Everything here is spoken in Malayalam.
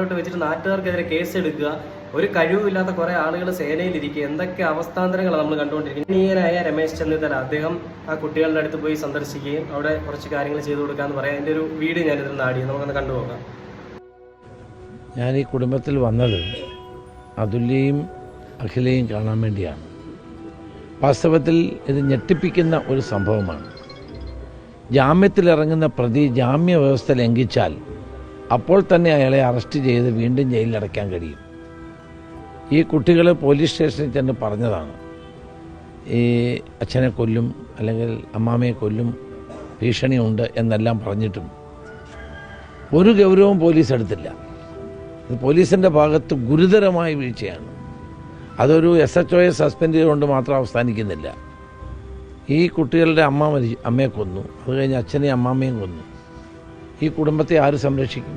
ോട്ട് വെച്ചിട്ട് നാട്ടുകാർക്കെതിരെ കേസ് എടുക്കുക. ഒരു കഴിവില്ലാത്ത കുറെ ആളുകൾ സേനയിലിരിക്കുക. എന്തൊക്കെ അവസ്ഥാന്തരങ്ങളാണ് നമ്മൾ കണ്ടുകൊണ്ടിരിക്കുന്നത്. നീയനായ രമേശ് ചെന്നിത്തല അദ്ദേഹം ആ കുട്ടികളുടെ അടുത്ത് പോയി സന്ദർശിക്കുകയും അവിടെ കുറച്ച് കാര്യങ്ങൾ ചെയ്തു കൊടുക്കാന്ന് പറയാം. എന്റെ ഒരു വീഡിയോ ഞാൻ ഇതിൽ നാടി നമുക്കൊന്ന് കണ്ടുപോകാം ഞാൻ ഈ കുടുംബത്തിൽ വന്നത് അതുല്യയും അഖിലയും കാണാൻ വേണ്ടിയാണ്. വാസ്തവത്തിൽ ഇത് ഞെട്ടിപ്പിക്കുന്ന ഒരു സംഭവമാണ്. ജാമ്യത്തിലിറങ്ങുന്ന പ്രതി ജാമ്യ വ്യവസ്ഥ ലംഘിച്ചാൽ അപ്പോൾ തന്നെ അയാളെ അറസ്റ്റ് ചെയ്ത് വീണ്ടും ജയിലിലടയ്ക്കാൻ കഴിയും. ഈ കുട്ടികൾ പോലീസ് സ്റ്റേഷനിൽ ചെന്ന് പറഞ്ഞതാണ്. ഈ അച്ഛനെ കൊല്ലും അല്ലെങ്കിൽ അമ്മാമയെ കൊല്ലും ഭീഷണിയുണ്ട് എന്നെല്ലാം പറഞ്ഞിട്ടും ഒരു ഗൗരവവും പോലീസ് എടുത്തില്ല. ഇത് പോലീസിന്റെ ഭാഗത്ത് ഗുരുതരമായ വീഴ്ചയാണ്. അതൊരു എസ് എച്ച് ഒയെ സസ്പെൻഡ് ചെയ്തുകൊണ്ട് മാത്രം അവസാനിക്കുന്നില്ല. ഈ കുട്ടികളുടെ അമ്മ മരി അമ്മയെ കൊന്നു. അത് കഴിഞ്ഞ് അച്ഛനെയും അമ്മാമ്മയും കൊന്നു. ഈ കുടുംബത്തെ ആര് സംരക്ഷിക്കും?